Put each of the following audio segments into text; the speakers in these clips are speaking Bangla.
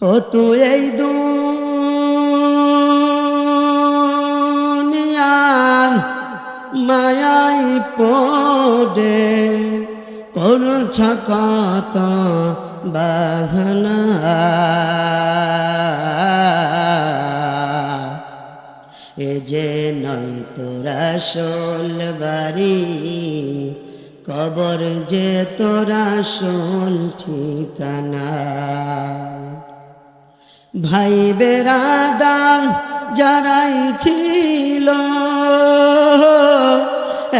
ও তুই এই দুনিয়ার মায়াই পড়ে, করছ কত বাহনা। এ যে নয় তোরা শোল বাড়ি, কবর যে তোরা শোল ঠিকানা। ভাই বেরাদার যারাই ছিল,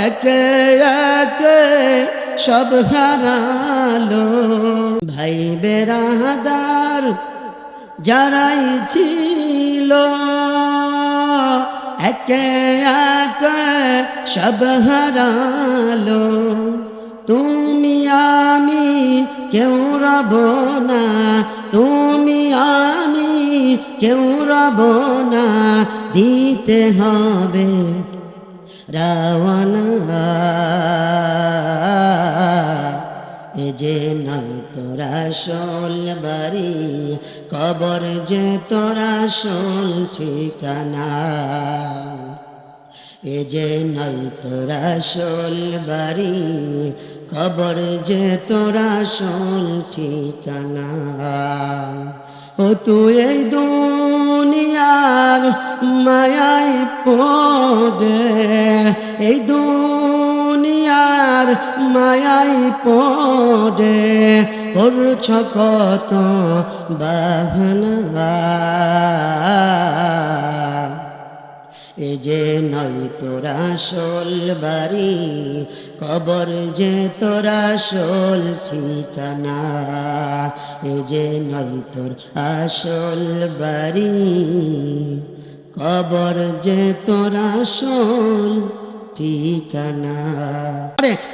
একে একে সব হারালো। ভাই বেরাদার যারাই ছিল, একে একে সব হারালো। তুমি আমি কেউ রব না, তুমি আমি কেউ রব না, দিতে হবে রাওয়ানা এ যে নয় তোরা শোল বাড়ি, কবর যে তোরা শোল ঠিকানা। এ যে নয় তোরা শোল বাড়ি কবর যে তোরা শোল ঠিকানা। ও তুই এই দুনিয়ার মায়াই পড়ে। এই দুনিয়ার মায়াই পড়ে। করছ কত বাহনা। এ যে নয় তোরা শোল বাড়ি, কবর যে তোরা শোল ঠিকানা। এ যে নয় তোর আসল বাড়ি, কবর যে তোরা শোল ঠিকানা।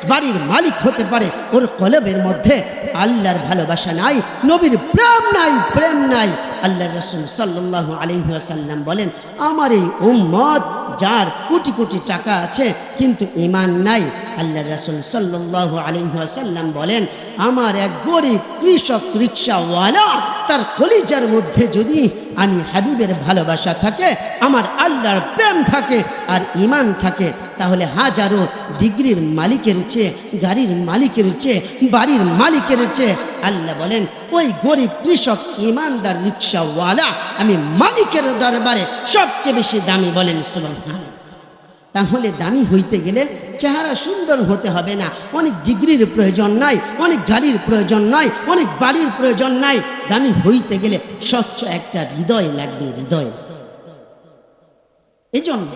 বাড়ির মালিক হতে পারে ওর কলবের মধ্যে আল্লাহর ভালোবাসা নাই, নবীর প্রেম নাই প্রেম নাই। আল্লাহ রসুল সাল্লাহ আলহিহাসাল্লাম বলেন আমার এই উম্মত যার কোটি কোটি টাকা আছে, কিন্তু ইমান নাই। আল্লাহ রসুল সাল্লাহ আলহিহাসাল্লাম বলেন, আমার এক গরিব কৃষক রিক্সাওয়ালা, তার কলিজার মধ্যে যদি আমি হাবিবের ভালোবাসা থাকে, আমার আল্লাহর প্রেম থাকে আর ইমান থাকে, তাহলে হাজারো ডিগ্রির মালিকের চেয়ে, গাড়ির মালিকের চেয়ে, বাড়ির মালিকের চেয়ে আল্লাহ বলেন, ওই গরিব কৃষক ইমানদার রিক্সাওয়ালা, আমি মালিকের দরবারে সবচেয়ে বেশি দামি বলেন সুবহান তাহলে দামি হইতে গেলে চেহারা সুন্দর হতে হবে না। অনেক ডিগ্রির প্রয়োজন নাই, অনেক গাড়ির প্রয়োজন নাই, অনেক বাড়ির প্রয়োজন নাই। দামি হইতে গেলে স্বচ্ছ একটা হৃদয় লাগবে, হৃদয়। এই জন্য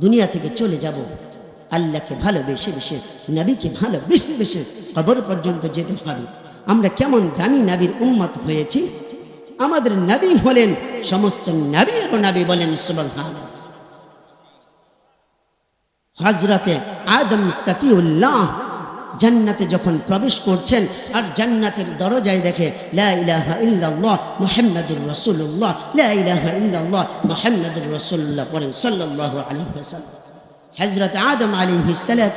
দুনিয়া থেকে চলে যাব। আল্লাহকে ভালোবেসে বেশে, নবীকে ভালোবেসে বেশে কবর পর্যন্ত যেতে পারি আমরা কেমন দামি নাবির উন্মত হয়েছি? আমাদের নবী হলেন, সমস্ত নবীর নবী বলেন সুবহান হজরতে আদম সফিউল্লাহ জান্নাতে যখন প্রবেশ করছেন, আর জান্নাতের দরজায় দেখে মোহাম্মদুর ইলাহা ইল্লাল্লাহ মুহাম্মাদুর রাসূলুল্লাহ পড়েন সাল্লাল্লাহু আলাইহি ওয়াসাল্লাম। হযরত আদম আলী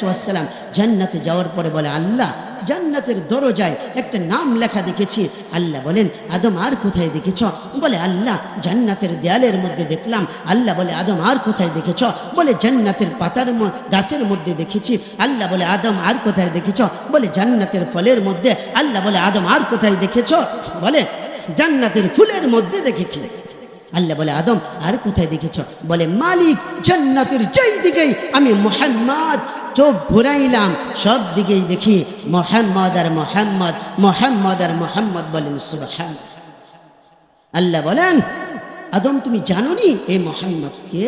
ওয়াসসালাম জান্নাতে যাওয়ার পরে বলে, আল্লাহ জান্নাতের দরজায় একটা নাম লেখা দেখেছি। আল্লাহ বলেন, আদম আর কোথায় দেখেছ? বলে, আল্লাহ জান্নাতের দেয়ালের মধ্যে দেখলাম। আল্লাহ বলে, আদম আর কোথায় দেখেছ? বলে, জান্নাতের পাতার গাছের মধ্যে দেখেছি। আল্লাহ বলে, আদম আর কোথায় দেখেছ? বলে, জান্নাতের ফলের মধ্যে। আল্লাহ বলে, আদম আর কোথায় দেখেছ? বলে, জান্নাতের ফুলের মধ্যে দেখেছি। আল্লাহ বলে, আদম আর কোথায় দেখেছ? বলে, মালিক জান্নাতের যেই দিকেই আমি মোহাম্মদ চোখ ঘুরাইলাম সব দিকেই দেখি মোহাম্মদ আর মোহাম্মদ মোহাম্মদ আর মোহাম্মদ বলেন, সুবহান। আল্লাহ বলেন, আদম তুমি জানোনি? এই মোহাম্মদকে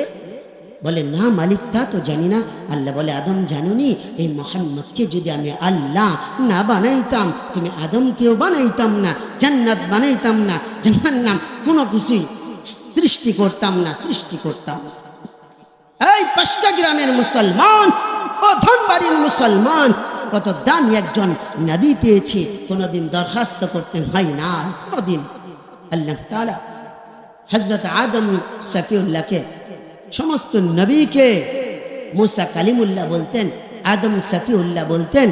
বলে, না মালিক, তা তো জানি না। আল্লাহ বলে, আদম জানোনি? এই মোহাম্মদকে যদি আমি আল্লাহ না বানাইতাম, তুমি আদমকেও বানাইতাম না, জান্নাত বানাইতাম না, জাহান্নাম, কোনো কিছুই সৃষ্টি করতাম না, সৃষ্টি করতাম। এই পাঁচটা গ্রামের মুসলমান ও ধনবাড়ির মুসলমান, কত দামি একজন নবী পেয়েছি, কোনোদিন দরখাস্ত করতে হয় না, কোনোদিন। আল্লাহ তালা হজরত আদম সফিউল্লাহকে, সমস্ত নবীকে মুসা কালিমুল্লাহ বলতেন, আদম সফিউল্লাহ বলতেন,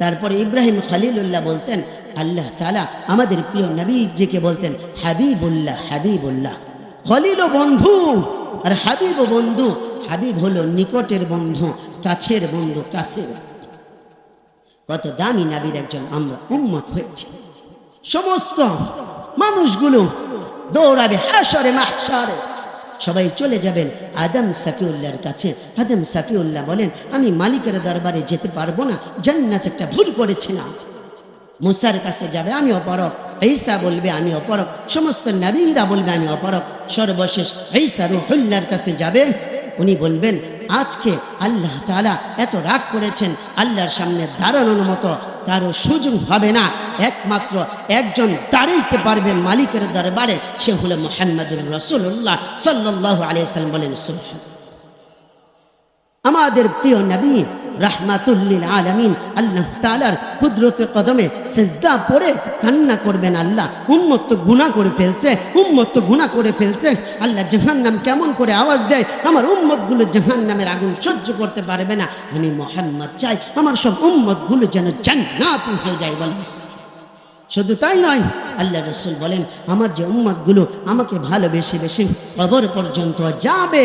তারপরে ইব্রাহিম খলিলুল্লাহ বলতেন, আল্লাহ তালা আমাদের প্রিয় নবীজিকে বলতেন, হাবিবুল্লাহ হাবিবুল্লাহ। খলিল বন্ধু, আর হাবিব বন্ধু, হাবিব হলো নিকটের বন্ধু কাছের বন্ধু কাছের কত দামি নাবির একজন আমরা উন্মত হয়েছি। সমস্ত মানুষগুলো দৌড়াবে হাসরে মাহসারে সবাই চলে যাবেন আদম সাফিউল্লাহর কাছে। আদম সাফিউল্লাহ বলেন, আমি মালিকের দরবারে যেতে পারব না, জান্নাত একটা ভুল করেছিলাম। মুসার কাছে যাবে, আমি অপরক। ঈসা বলবে, আমি অপরক। সমস্ত নবীরা বলবে, আমি অপরক। সর্বশেষ ঈসা রুহুল্লার কাছে যাবে। উনি বলবেন, আজকে আল্লাহ তালা এত রাগ করেছেন, আল্লাহর সামনে দাঁড়ানোর মতো কারও সুযোগ হবে না। একমাত্র একজন দাঁড়াইতে পারবে মালিকের দরবারে, সে হলো মোহাম্মদুর রসুল্লাহ সাল্লাহ আলিয়া বলেন আমাদের প্রিয় নবী রাহমাতুল্লিল আলামিন, আল্লাহ তাআলার কুদরতের কদমে সেজদা পড়ে কান্না করবেন আল্লাহ। উম্মত তো গুনাহ করে ফেলছে, উম্মত তো গুনাহ করে ফেলছে। আল্লাহ জাহান্নাম কেমন করে আওয়াজ দেয়, আমার উম্মতগুলো জাহান্নামের আগুন সহ্য করতে পারবে না। আমি মোহাম্মদ চাই, আমার সব উম্মতগুলো যেন জান্নাতি হয়ে যায় বলে। শুধু তাই নয়, আল্লাহ রসুল বলেন, আমার যে উম্মতগুলো আমাকে ভালোবেসে বেশি কবর পর্যন্ত যাবে।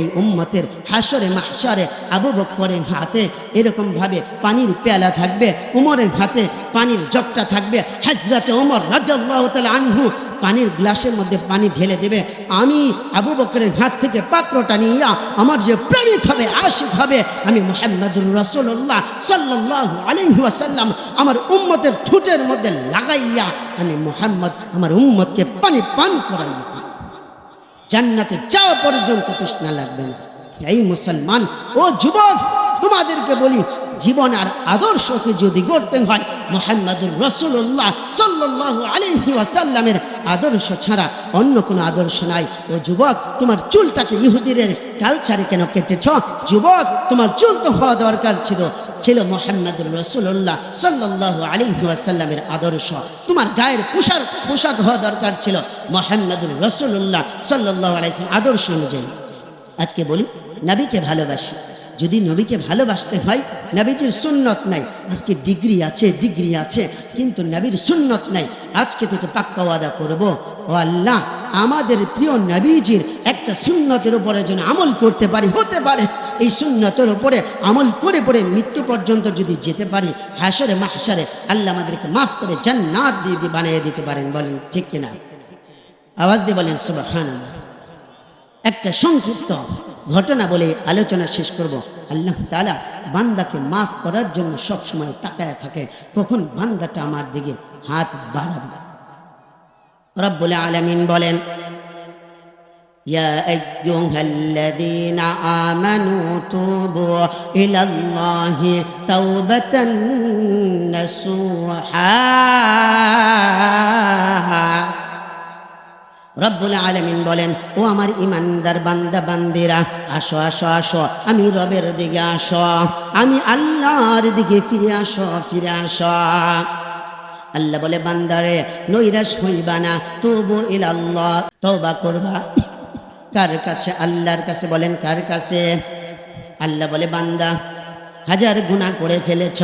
এই উম্মতের হাসরে মাহসারে আবু বক্করের হাতে এরকম ভাবে পানির পেয়ালা থাকবে, উমরের হাতে পানির জগটা থাকবে। হাজরাতে উমর রাজাল্লাহ আনহু পানির গ্লাসের মধ্যে পানি ঢেলে দেবে। আমি আবু বকরের হাত থেকে পাত্রটা নিয়ে আমার যে প্রেমিক হবে, আশিক হবে, আমি মোহাম্মদুর রসুল্লাহ সাল্লাহ আলহিহাসাল্লাম আমার উম্মতের ঠুটের মধ্যে লাগাইয়া আমি মোহাম্মদ, আমার উম্মতকে পানি পান করাইয়া জান্নাতে যাওয়া পর্যন্ত তৃষ্ণা লাগবে না। এই মুসলমান ও যুবক তোমাদেরকে বলি জীবন আর আদর্শকে যদি গড়তে হয়, মোহাম্মদুর রসুল্লাহ সাল্লাহ আলহি ওয়াসাল্লামের আদর্শ ছাড়া অন্য কোনো আদর্শ নাই। ও যুবক, তোমার চুলটাকে ইহুদিদের কালচারে কেন কেটেছ? যুবক, তোমার চুল তো হওয়া দরকার ছিল। ছিল মোহাম্মদুর রসুল্লাহ সাল্লাহ আলহি ওয়াসাল্লামের আদর্শ। তোমার গায়ের পোশাক পোশাক হওয়া দরকার ছিল মোহাম্মদুর রসুল্লাহ সাল্লাহ আলাইসলাম আদর্শ অনুযায়ী। আজকে বলি, নবীকে ভালোবাসি। যদি নবীকে ভালোবাসতে হয়, নবীজির সুন্নত নাই। আজকে ডিগ্রি আছে ডিগ্রি আছে, কিন্তু নবীর সুন্নত নাই। আজকে থেকে পাক্কা ওয়াদা করব। ও আল্লাহ, আমাদের প্রিয় নবীজির একটা সুন্নতের উপরে যেন আমল করতে পারি, হতে পারে। এই সুন্নতের উপরে আমল করে পরে মৃত্যু পর্যন্ত যদি যেতে পারি, হাসরে মাহসারে আল্লাহ আমাদেরকে মাফ করে জান্নাত দিয়ে বানিয়ে দিতে পারেন বলেন, ঠিক কিনা? আওয়াজ দিয়ে বলেন সুবাহান একটা সংক্ষিপ্ত ঘটনা বলে আলোচনা শেষ করব আল্লাহ তালা বান্দাকে মাফ করার জন্য সব সময় তাকায় থাকে কখন বান্দাটা আমার দিকে হাত বাড়াবে রব্বুল আলামিন বলেন يا أيها الذين آمنوا توبوا إلى الله توبة نصوحا রব্বুল আলমিন বলেন, ও আমার ইমানদার বান্দা, বান্দিরা, আসো আসো আসো, আমি রবের দিকে আসো, আমি আল্লাহর দিকে ফিরে আসো ফিরে আসো। আল্লাহ বলে, বান্দারে, নৈরাশ হইবা না, তবু ইলাল্লাহ, তওবা করবা। কার কাছে? আল্লাহর কাছে বলেন, কার কাছে? আল্লাহ বলে, বান্দা, হাজার গুণা করে ফেলেছ,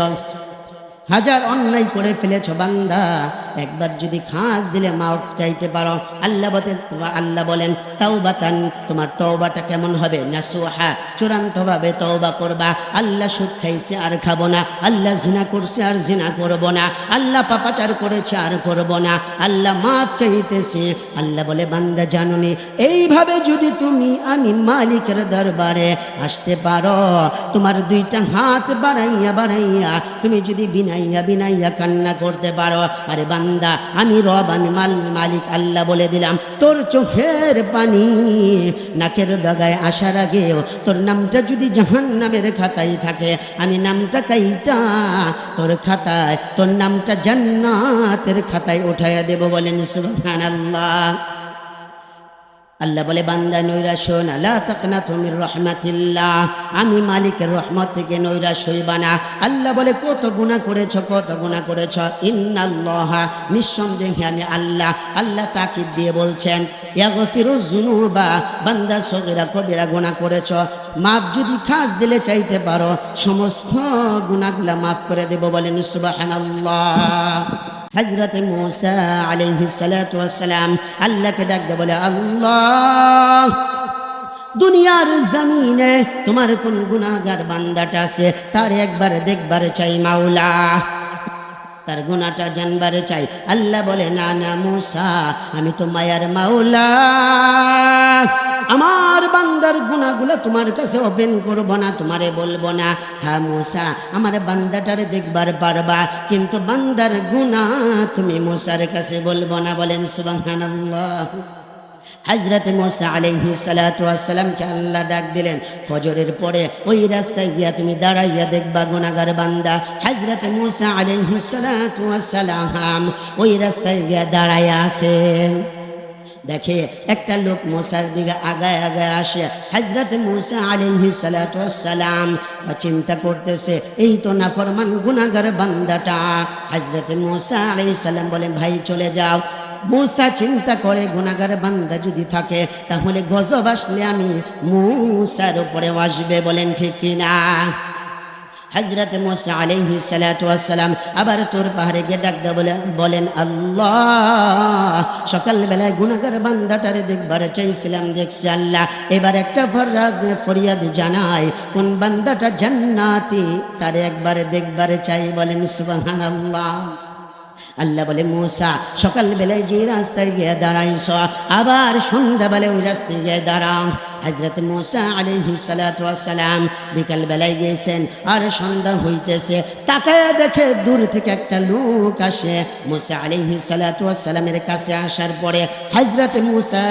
হাজার অন্যায় করে ফেলেছ, বান্দা একবার যদি খাস দিলে মাফ চাইতে পারো। আল্লাহ আল্লাহ বলেন, তাওবাতান, তোমার তওবাটা কেমন হবে? না সোহা চূড়ান্তভাবে তওবা করবা। আল্লাহ সুদ খাইছে আর খাব না। আল্লাহ জিনা করছে আর জিনা করব না। আল্লাহ পাপাচার করেছে আর করব না। আল্লাহ মাফ চাইতেছে। আল্লাহ বলে, বান্দা, জানুনি, এইভাবে যদি তুমি আমি মালিকের দরবারে আসতে পারো, তোমার দুইটা হাত বাড়াইয়া বাড়াইয়া তুমি যদি বিনাইয়া বিনাইয়া কান্না করতে পারো, আরে বান্দা আমি রব, আমি মাল মালিক, আল্লাহ বলে দিলাম, তোর চোখের পানি নাকের ডগায় আসার আগেও তোর নামটা যদি জাহান নামের খাতায় থাকে, আমি নামটা কাইটা তোর খাতায়, তোর নামটা জান্নাতের খাতায় উঠাইয়া দেব বলেন সুবহানাল্লাহ। আল্লাহ বলে, বান্দা নৈরাশ না। লা তাকনা তুমির রহমাতিল্লাহ। আমি মালিকের রহমত থেকে নৈরাশ হইবা না। আল্লাহ বলে, কত গুণা করেছ, কত গুণা করেছ। ইন্নাল্লাহ, নিঃসন্দেহে আমি আল্লাহ। আল্লাহ তাকিদ দিয়ে বলছেন, ইয়াগফিরু যুনুবা। বান্দা, সগিরা, কবিরা গুণা করেছ। মাপ যদি খাস দিলে চাইতে পারো, সমস্ত গুণাগুলা মাফ করে দেব বলেন সুবহানাল্লাহ। হজরত মুসা আলহিসালাম আল্লাহকে ডাকতে বলে, আল্লাহ, দুনিয়ার জমিনে তোমার কোন গুনাহগার বান্দাটা আছে? তার একবার দেখবার চাই মাওলা। তার গুণাটা জানবারে চাই। আল্লাহ বলে, না না, মুসা, আমি তো মায়ার মাওলা। আমার বান্দার গুণাগুলো তোমার কাছে ওপেন করব না, তোমারে বলব না। হ্যাঁ মুসা, আমার বান্দাটারে দেখবার পারবা, কিন্তু বান্দার গুণা তুমি মুসার কাছে বলব না বলেন সুবহানাল্লাহ। হজরত মোসা আলহি সালাতামকে আল্লাহ ডাক দিলেন, ফজরের পরে ওই রাস্তায় গিয়া তুমি দাঁড়াইয়া দেখবা গুনাগার বান্দা। হজরত মোসা আলহি সালাতাম ওই রাস্তায় গিয়া দাঁড়াইয়া আছেন। দেখে একটা লোক মোসার দিকে আগায় আগায় আসে। হজরত মুসা আলহি সালাম চিন্তা করতেছে, এই তো না ফরমান গুনাগার বান্দাটা। হজরত মুসা আলহি সাল্লাম বলেন ভাই, চলে যাও। মুসা চিন্তা করে গুনাগার বান্দা যদি থাকে, তাহলে গজব আসলে আমি মুসার উপরে আসবে। বলেন, ঠিক কিনা? হজরত মোসা আলহি সালাম আবার তোর পাহাড়ে গিয়ে ডাকতে বলে বলেন, আল্লাহ, সকালবেলায় গুনাগার বান্দাটারে দেখবার চাইছিলাম, দেখছি আল্লাহ। এবার একটা ফরাদ ফরিয়াদ জানায় কোন বান্দাটা জান্নাতি? তারে একবার দেখবার চাই, বলেন সুবাহান আল্লাহ আল্লাহ বলে, মূসা, সকালবেলায় যে রাস্তায় গিয়ে দাঁড়াইছ, আবার সন্ধ্যাবেলায় ওই রাস্তায় গিয়ে দাঁড়াও। হজরত মুসা আলহি সালাম বিকাল বেলায় গিয়েছেন, আর সন্ধ্যা হইতেছে। তাকায় দেখে দূর থেকে একটা লোক আসে। মুসা আলহি সালামের কাছে আসার পরে হজরত মুসা,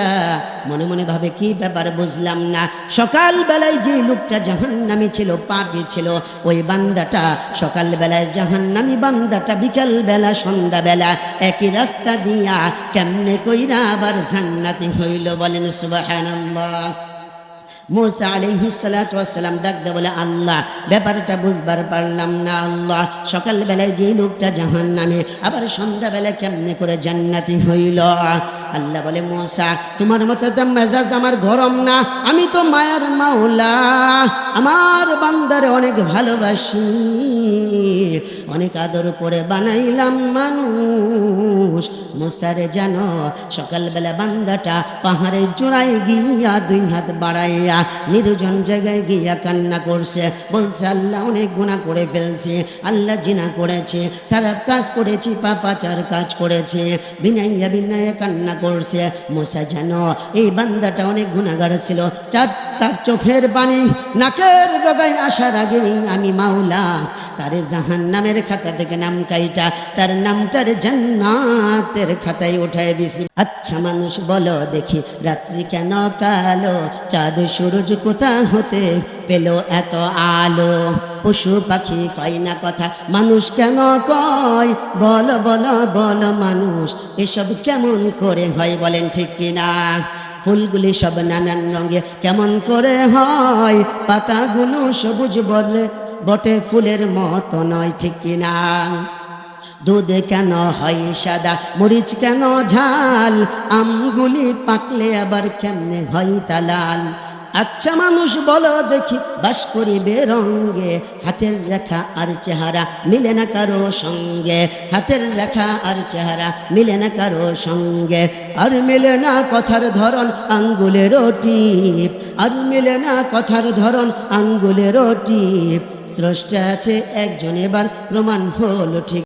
মনে মনে ভাবে, কি ব্যাপার বুঝলাম না। সকাল বেলায় যে লোকটা জাহান্নামি ছিল, পাপি ছিল, ওই বান্দাটা সকাল বেলায় জাহান্নামি বান্দাটা বিকাল বেলা, সন্ধ্যা বেলা একই রাস্তা দিয়া কেমনে কইরা আবার জান্নাতি হইল? বলেন, সুবহানাল্লাহ। মোসা আলহি সালাম ডাকতে বলে, আল্লাহ, ব্যাপারটা বুঝবার পারলাম না, আল্লাহ। সকালবেলায় যে লোকটা জাহান নামে আবার সন্ধ্যাবেলায় কেমনে করে জান্নাতি হইল? আল্লাহ বলে, মোসা, তোমার মতো তো মেজাজ আমার গরম না, আমি তো মায়ের মাওলা। আমার বান্দারে অনেক ভালোবাসি, অনেক আদর করে বানাইলাম মানুষ। মোসারে জানো, সকালবেলা বান্দাটা পাহাড়ের জোড়ায় গিয়া দুই হাত বাড়াইয়া নির্জন জায়গায় গিয়া কান্না করছে। বলছে, আল্লাহ অনেক গুণা করে ফেলছে। আল্লাহ জিনা করেছে। খারাপ কাজ করেছি পাপাচার কাজ করেছে। বিনাইয়া বিনাইয়া কান্না করছে। মোসা যেন এই বান্দাটা অনেক গুণাগার ছিল। চার তার চোখের বাণী নাকের ডগায় আসার আগে আমি মাওলা তারে জাহান নামের খাতা থেকে নাম কাইটা, তার নামটার জান্নাতের খাতায় উঠায় দিছি। আচ্ছা মানুষ বলো দেখি, রাত্রি কেন কালো? চাঁদ, সূরজ কোথা হতে পেল এত আলো? পশু পাখি কয় না কথা, মানুষ কেন কয়? বল বল বল মানুষ, এসব কেমন করে হয় বলেন ঠিক কিনা? ফুলগুলি সব নানান রঙে কেমন করে হয়? পাতাগুলো সবুজ বলে বটে ফুলের মতো নয়, ঠিক কিনা? দুধ কেন হয় সাদা, মরিচ কেন ঝাল? আমগুলি পাকলে আবার কেমনে হয় তালাল আচ্ছা মানুষ বলো দেখি, বাস করিবে রঙ্গে। হাতের রেখা আর চেহারা মিলে না কারও সঙ্গে। হাতের রেখা আর চেহারা মিলে না কারও সঙ্গে। আর মিলে না কথার ধরন আঙ্গুলের টিপ। আর মিলে না কথার ধরন আঙ্গুলের টিপ। স্রষ্টা আছে একজন, এবার প্রমাণ হলো ঠিক।